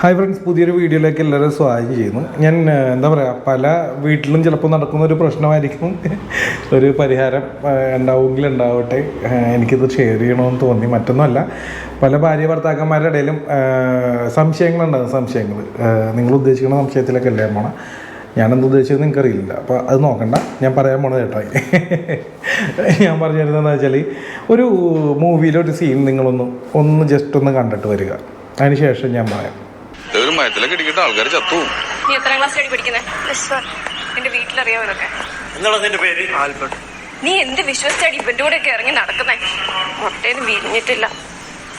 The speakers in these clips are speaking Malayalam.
ഹായ് ഫ്രണ്ട്സ് പുതിയൊരു വീഡിയോയിലേക്ക് എല്ലാവരും സ്വാഗതം ചെയ്യുന്നു. ഞാൻ എന്താ പറയുക പല വീട്ടിലും ചിലപ്പോൾ നടക്കുന്ന ഒരു പ്രശ്നമായിരിക്കും. ഒരു പരിഹാരം ഉണ്ടാവുമെങ്കിൽ ഉണ്ടാവട്ടെ. എനിക്കിത് ഷെയർ ചെയ്യണമെന്ന് തോന്നി. മറ്റൊന്നുമല്ല പല ഭാര്യ ഭർത്താക്കന്മാരുടെ ഇടയിലും സംശയങ്ങളുണ്ടാകും സംശയങ്ങൾ നിങ്ങൾ ഉദ്ദേശിക്കുന്ന സംശയത്തിലൊക്കെ അല്ലേ പോണ ഞാനെന്ത് ഉദ്ദേശിച്ചത് നിങ്ങൾക്ക് അറിയില്ല അപ്പോൾ അത് നോക്കണ്ട. ഞാൻ പറയാൻ പോണത് കേട്ടായി ഞാൻ പറഞ്ഞു തരുന്നതെന്ന് വെച്ചാൽ ഒരു മൂവിയിലൊരു സീൻ നിങ്ങളൊന്ന് ഒന്ന് ജസ്റ്റ് ഒന്ന് കണ്ടിട്ട് വരിക. അതിന് ശേഷം ഞാൻ പറയാം. ഒരു മയത്തിലൊക്കെ ഇടിക്കിട്ട് ആൾക്കാർ ചത്തു നീ എത്രാം ക്ലാസ്സിലാണ് പഠിക്കുന്നത് നിന്റെ വീട്ടിലറിയാമോ ഇതൊക്കെ എന്താണ് നിന്റെ പേര്? ആൽബർട്ട്. നീ എന്ത് വിശ്വസിച്ചാടി ഇവന്റെ കൂടെ ഒക്കെ ഇറങ്ങി നടക്കുന്നേ? മുട്ടേന്ന് വിരിഞ്ഞിട്ടില്ല.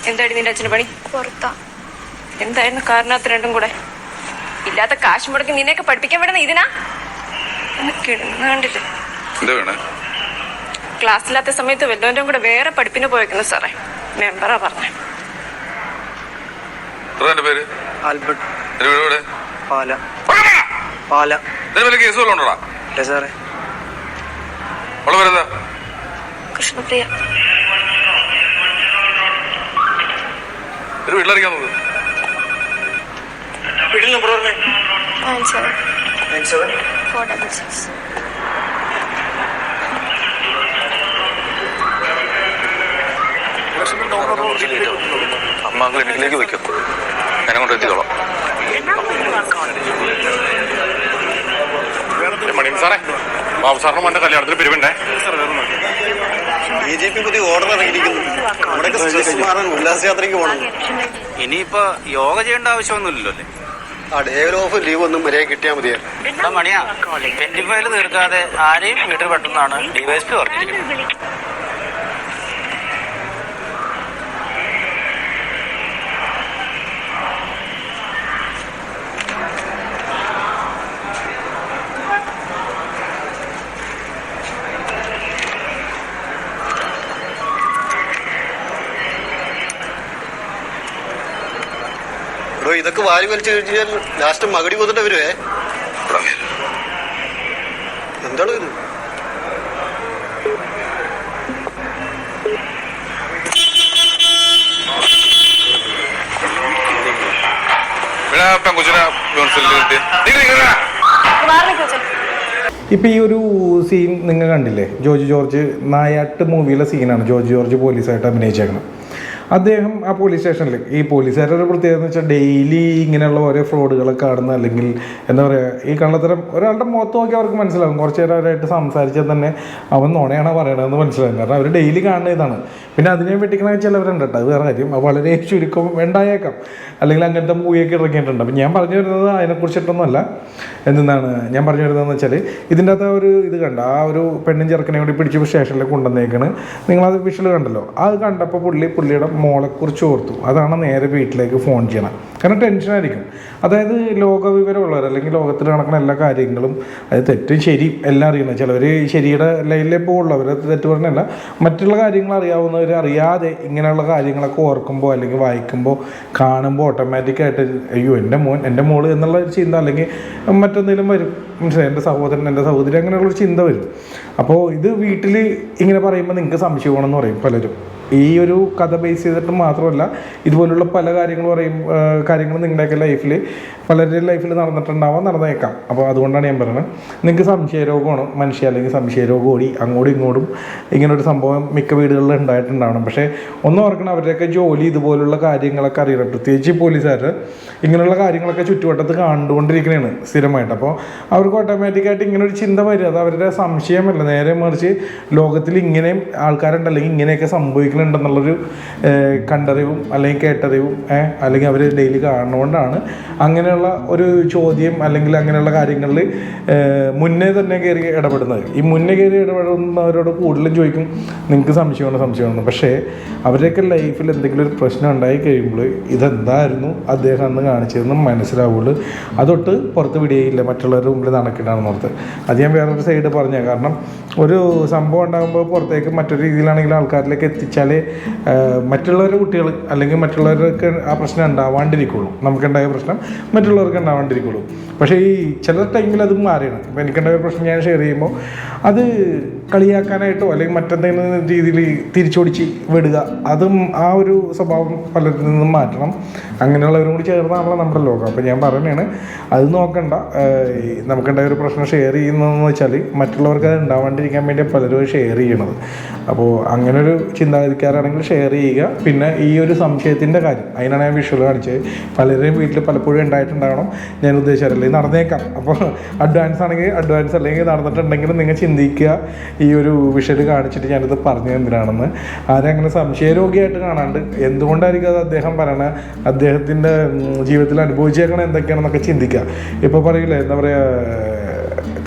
എന്താടി നിന്റെ അച്ഛന് പണി? പുറത്താ. എന്തായിരുന്നു കാരണത്ത് രണ്ടും കൂടെ? ഇല്ലാത്ത കാശ് മുടക്കി നിന്നെയൊക്കെ പഠിപ്പിക്കാൻ വിടുന്ന ഇതിനാ? ഒന്ന് കിടന്ന് കണ്ടില്ലേ എന്താ വേണേ? ക്ലാസ്സില്ലാത്ത സമയത്ത് വല്ലവന്റെ കൂടെ വേറെ പഠിപ്പിന് പോയേക്കുന്നു സാറേ. മെമ്പറാ പറഞ്ഞേ. പേര്? ആൽബർട്ട് പാല. പാല. നിന്റെ കേസ് വല്ലതും ഉണ്ടോടാ? അല്ലേ സാറേ. അവളെ പേരെന്താ കൃഷ്ണപ്രിയ. ഒരു വീട്ടിലിറങ്ങിയാ നോക്ക് വീട്ടിൽ നമ്പർ പറഞ്ഞേ. Nine seven nine seven four double six അമ്മ ക്ലിനിക്കിലേക്ക് വയ്ക്കും. ഞാനെ കൊണ്ട് എത്തിക്കോളാം. മണിയൻ സാറേ ബാബു സാറിന് മോന്റെ കല്യാണത്തിന് പിരിവുണ്ടേ? ബി ജെ പി പുതിയ ഓർഡർ ഇറങ്ങിയിരിക്കുന്നു. നമ്മുടെയൊക്കെ സ്ട്രെസ് മാറാൻ ഉല്ലാസയാത്രയ്ക്ക് പോകണം. ഇനിയിപ്പോ യോഗ ചെയ്യേണ്ട ആവശ്യമൊന്നുമില്ലല്ലോ അല്ലേ? ആ ഡേ ഓഫ് ലീവ് ഒന്നും വരെ കിട്ടിയാൽ മതിയായിരുന്നു. മണിയാ ട്വന്റി ഫൈവ് തീർക്കാതെ ആരെയും വീട്ടിൽ പെട്ടെന്നാണ് ഡിവൈഎസ്പി പറഞ്ഞിരിക്കുന്നത് ബ്രോ ഇതൊക്കെ വാരി വലിച്ചു കഴിഞ്ഞാൽ ലാസ്റ്റ് മകടി കൊന്നിട്ട് വരുവേ. എന്താണ് ഇത്? ഇപ്പോൾ ഈ ഒരു സീൻ നിങ്ങൾ കണ്ടില്ലേ? ജോർജ് ജോർജ് നായാട്ട് മൂവിയിലെ സീനാണ് ജോർജ് ജോർജ് പോലീസായിട്ട് അഭിനയിച്ചേക്കണം അദ്ദേഹം ആ പോലീസ് സ്റ്റേഷനിൽ ഈ പോലീസുകാരുടെ ഒരു പ്രത്യേകത എന്ന് വെച്ചാൽ ഡെയിലി ഇങ്ങനെയുള്ള ഓരോ ഫ്രോഡുകളൊക്കെ കാണുന്ന അല്ലെങ്കിൽ എന്താ പറയുക ഈ കള്ളത്തരം ഒരാളുടെ മുഖത്ത് നോക്കി അവർക്ക് മനസ്സിലാകും കുറച്ച് നേരം അവരായിട്ട് സംസാരിച്ചാൽ തന്നെ അവൻ നോണയാണ് പറയണതെന്ന് മനസ്സിലാകും കാരണം അവർ ഡെയിലി കാണുന്ന ഇതാണ്. പിന്നെ അതിനെ വെട്ടിക്കണ ചിലവരുണ്ട് കേട്ടോ. അത് വേറെ കാര്യം. വളരെ ചുരുക്കം ഉണ്ടായേക്കാം അല്ലെങ്കിൽ അങ്ങനത്തെ മൂവിയൊക്കെ ഇറങ്ങിയിട്ടുണ്ട്. അപ്പം ഞാൻ പറഞ്ഞു വരുന്നത് അതിനെക്കുറിച്ചിട്ടൊന്നുമല്ല. എന്താണ് ഞാൻ പറഞ്ഞു വരുന്നതെന്ന് വെച്ചാൽ ഇതിന്റെ അകത്ത് ഒരു ഇത് കണ്ട? ആ ഒരു പെണ്ണും ചെറുക്കനെ കൂടി പിടിച്ച് സ്റ്റേഷനിൽ കൊണ്ടുവന്നേക്കാണ്. നിങ്ങളത് വിഷൽ കണ്ടല്ലോ. അത് കണ്ടപ്പോൾ പുള്ളി പുള്ളിയുടെ മോളെക്കുറിച്ച് ഓർത്തു. അതാണ് നേരെ വീട്ടിലേക്ക് ഫോൺ ചെയ്യണം കാരണം ടെൻഷനായിരിക്കും അതായത് ലോകവിവരമുള്ളവർ അല്ലെങ്കിൽ ലോകത്തിൽ നടക്കുന്ന എല്ലാ കാര്യങ്ങളും അത് തെറ്റും ശരി എല്ലാം അറിയണം ചിലവർ ശരിയുടെ ലൈനിലേ പോകുള്ളവർ തെറ്റ് പറഞ്ഞല്ല. മറ്റുള്ള കാര്യങ്ങൾ അറിയാവുന്നവർ അറിയാതെ ഇങ്ങനെയുള്ള കാര്യങ്ങളൊക്കെ ഓർക്കുമ്പോൾ അല്ലെങ്കിൽ വായിക്കുമ്പോൾ കാണുമ്പോൾ ഓട്ടോമാറ്റിക്കായിട്ട് അയ്യോ എന്റെ മോൻ എന്റെ മോൾ എന്നുള്ള ഒരു ചിന്ത അല്ലെങ്കിൽ മറ്റെന്തെങ്കിലും വരും. മനസ്സിലായി? എന്റെ സഹോദരൻ എന്റെ സഹോദരി അങ്ങനെയുള്ളൊരു ചിന്ത വരും. അപ്പോൾ ഇത് വീട്ടിൽ ഇങ്ങനെ പറയുമ്പോൾ നിങ്ങൾക്ക് സംശയമാണെന്ന് പറയും പലരും. ഈ ഒരു കഥ ബേസ് ചെയ്തിട്ട് മാത്രമല്ല ഇതുപോലുള്ള പല കാര്യങ്ങൾ പറയും കാര്യങ്ങൾ നിങ്ങളുടെയൊക്കെ ലൈഫിൽ പലരുടെ ലൈഫിൽ നടന്നിട്ടുണ്ടാവാം നടന്നേക്കാം. അപ്പോൾ അതുകൊണ്ടാണ് ഞാൻ പറയുന്നത്. നിങ്ങൾക്ക് സംശയരോഗമാണ് മനുഷ്യ അല്ലെങ്കിൽ സംശയരോഗം ഓടി അങ്ങോട്ടും ഇങ്ങോട്ടും ഇങ്ങനൊരു സംഭവം മിക്ക വീടുകളിൽ ഉണ്ടായിട്ടുണ്ടാവണം. പക്ഷേ ഒന്നും ഓർക്കണം അവരുടെയൊക്കെ ജോലി ഇതുപോലുള്ള കാര്യങ്ങളൊക്കെ അറിയണം. പ്രത്യേകിച്ച് പോലീസുകാർ ഇങ്ങനെയുള്ള കാര്യങ്ങളൊക്കെ ചുറ്റുവട്ടത്ത് കണ്ടുകൊണ്ടിരിക്കുന്നതാണ് സ്ഥിരമായിട്ട്. അപ്പോൾ അവർക്ക് ഓട്ടോമാറ്റിക്കായിട്ട് ഇങ്ങനെ ഒരു ചിന്ത വരും. അത് അവരുടെ സംശയമല്ല. നേരെ മറിച്ച് ലോകത്തിൽ ഇങ്ങനെയും ആൾക്കാരുണ്ട്. അല്ലെങ്കിൽ ഇങ്ങനെയൊക്കെ സംഭവിക്കുന്നുണ്ടെന്നുള്ളൊരു ഏഹ്, കണ്ടറിവും അല്ലെങ്കിൽ കേട്ടറിവും അല്ലെങ്കിൽ അവർ ഡെയിലി കാണുന്നതുകൊണ്ടാണ് അങ്ങനെയുള്ള ഒരു ചോദ്യം അല്ലെങ്കിൽ അങ്ങനെയുള്ള കാര്യങ്ങളിൽ മുന്നേ തന്നെ കയറി ഇടപെടുന്നത്. ഈ മുന്നേ കയറി ഇടപെടുന്നവരോട് കൂടുതലും ചോദിക്കും നിങ്ങൾക്ക് സംശയമാണ് സംശയമാണ് പക്ഷേ അവരുടെയൊക്കെ ലൈഫിൽ എന്തെങ്കിലും ഒരു പ്രശ്നം ഉണ്ടായി കഴിയുമ്പോൾ ഇതെന്തായിരുന്നു അദ്ദേഹം അന്ന് കാണിച്ചതെന്ന് മനസ്സിലാവുള്ളൂ. അതൊട്ട് പുറത്ത് വിടുകയില്ല മറ്റുള്ളവരുടെ മുമ്പിൽ നടക്കിട്ടാണെന്ന് ഓർത്ത്. അത് ഞാൻ വേറൊരു സൈഡ് പറഞ്ഞു കാരണം ഒരു സംഭവം ഉണ്ടാകുമ്പോൾ പുറത്തേക്ക് മറ്റൊരു രീതിയിലാണെങ്കിൽ ആൾക്കാരിലേക്ക് എത്തിച്ചാലേ ആ, മറ്റുള്ളവരുടെ കുട്ടികൾ അല്ലെങ്കിൽ മറ്റുള്ളവർക്ക് ആ പ്രശ്നം ഉണ്ടാവാണ്ടിരിക്കുള്ളൂ. നമുക്കുണ്ടായ പ്രശ്നം മറ്റുള്ളവർക്ക് ഉണ്ടാവാണ്ടിരിക്കുള്ളൂ. പക്ഷേ ഈ ചില ടൈമിൽ അത് മാറിയാണ്. ഇപ്പോൾ എനിക്കുണ്ടായ പ്രശ്നം ഞാൻ ഷെയർ ചെയ്യുമ്പോൾ അത് കളിയാക്കാനായിട്ടോ അല്ലെങ്കിൽ മറ്റെന്തെങ്കിലും രീതിയിൽ തിരിച്ചോടിച്ച് വിടുക അതും ആ ഒരു സ്വഭാവം പലരിൽ നിന്നും മാറ്റണം. അങ്ങനെയുള്ളവരും കൂടി ചേർന്നാണല്ലോ നമ്മുടെ ലോകം. അപ്പോൾ ഞാൻ പറയുന്നതാണ് അത് നോക്കണ്ട. നമുക്കുണ്ടായ ഒരു പ്രശ്നം ഷെയർ ചെയ്യുന്നതെന്ന് വെച്ചാൽ മറ്റുള്ളവർക്ക് അത് ഉണ്ടാവാണ്ടിരിക്കാൻ വേണ്ടി പലരും ഷെയർ ചെയ്യണത്. അപ്പോൾ അങ്ങനെ ഒരു ചിന്താഗതിക്കാരാണെങ്കിൽ ഷെയർ ചെയ്യുക. പിന്നെ ഈ ഒരു സംശയത്തിന്റെ കാര്യം അതിനാണ് ഞാൻ വിഷ്വൽ കാണിച്ചത്. പലരുടെയും വീട്ടിൽ പലപ്പോഴും ഉണ്ടായിട്ടുണ്ടാകണം ഞാൻ ഉദ്ദേശിച്ചതല്ലേ നടന്നേക്കാം. അപ്പോൾ അഡ്വാൻസ് ആണെങ്കിൽ അഡ്വാൻസ് അല്ലെങ്കിൽ നടന്നിട്ടുണ്ടെങ്കിൽ നിങ്ങൾ ചിന്തിക്കുക. ഈ ഒരു വിഷയത്തിൽ കാണിച്ചിട്ട് ഞാനിത് പറഞ്ഞു ആരും അങ്ങനെ സംശയരോഗിയായിട്ട് കാണാണ്ട് എന്തുകൊണ്ടായിരിക്കും അത് അദ്ദേഹം പറയണത് അദ്ദേഹത്തിന്റെ ജീവിതത്തിൽ അനുഭവിച്ചേക്കണം എന്തൊക്കെയാണെന്നൊക്കെ ചിന്തിക്കുക. ഇപ്പോൾ പറയില്ലേ എന്താ പറയുക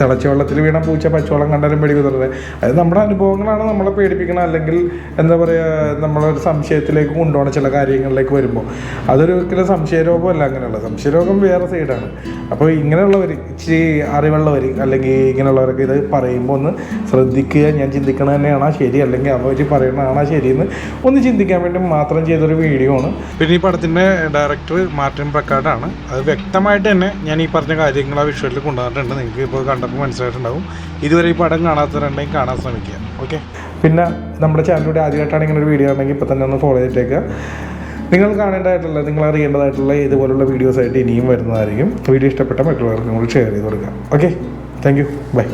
തിളച്ച വെള്ളത്തിൽ വീണ പൂച്ച പച്ചവെള്ളം കണ്ടാലും പേടി പേടിക്കുന്നുള്ളത് അത് നമ്മുടെ അനുഭവങ്ങളാണ് നമ്മളെ പേടിപ്പിക്കണം അല്ലെങ്കിൽ എന്താ പറയുക നമ്മളൊരു സംശയത്തിലേക്ക് കൊണ്ടുപോകണം ചില കാര്യങ്ങളിലേക്ക് വരുമ്പോൾ. അതൊരു ഒരിക്കലും സംശയരോഗമല്ല അങ്ങനെയുള്ള സംശയരോഗം വേറെ സൈഡാണ്. അപ്പോൾ ഇങ്ങനെയുള്ളവർ ഇച്ചിരി അറിവുള്ളവർ അല്ലെങ്കിൽ ഇങ്ങനെയുള്ളവരൊക്കെ ഇത് പറയുമ്പോൾ ഒന്ന് ശ്രദ്ധിക്കുക. ഞാൻ ചിന്തിക്കണത് തന്നെയാണോ ശരി. അല്ലെങ്കിൽ അവർ പറയണതാണോ ശരിയെന്ന് ഒന്ന് ചിന്തിക്കാൻ വേണ്ടി മാത്രം ചെയ്തൊരു വീഡിയോ ആണ്. പിന്നെ ഈ പടത്തിന്റെ ഡയറക്ടർ മാർട്ടിൻ പ്രക്കാടാണ് അത് വ്യക്തമായിട്ട് തന്നെ ഞാൻ ഈ പറഞ്ഞ കാര്യങ്ങൾ ആ വിഷ്വലിൽ കൊണ്ടുവന്നിട്ടുണ്ട്. നിങ്ങൾക്ക് ഇപ്പോൾ കണ്ടപ്പോൾ മനസ്സിലായിട്ടുണ്ടാവും. ഇതുവരെ ഈ പടം കാണാത്തവരുണ്ടെങ്കിൽ കാണാൻ ശ്രമിക്കുക. ഓക്കെ പിന്നെ നമ്മുടെ ചാനലിലൂടെ ആദ്യമായിട്ടാണ് ഇങ്ങനെ ഒരു വീഡിയോ ഉണ്ടെങ്കിൽ ഇപ്പോൾ തന്നെ ഒന്ന് ഫോളോ ചെയ്തിട്ടേക്കുക നിങ്ങൾ കാണേണ്ടതായിട്ടുള്ള നിങ്ങൾ അറിയേണ്ടതായിട്ടുള്ള ഇതുപോലുള്ള വീഡിയോസ് ആയിട്ട് ഇനിയും വരുന്നതായിരിക്കും. വീഡിയോ ഇഷ്ടപ്പെട്ട മറ്റുള്ളവർക്കും കൂടി ഷെയർ ചെയ്ത് കൊടുക്കുക. Okay thank you by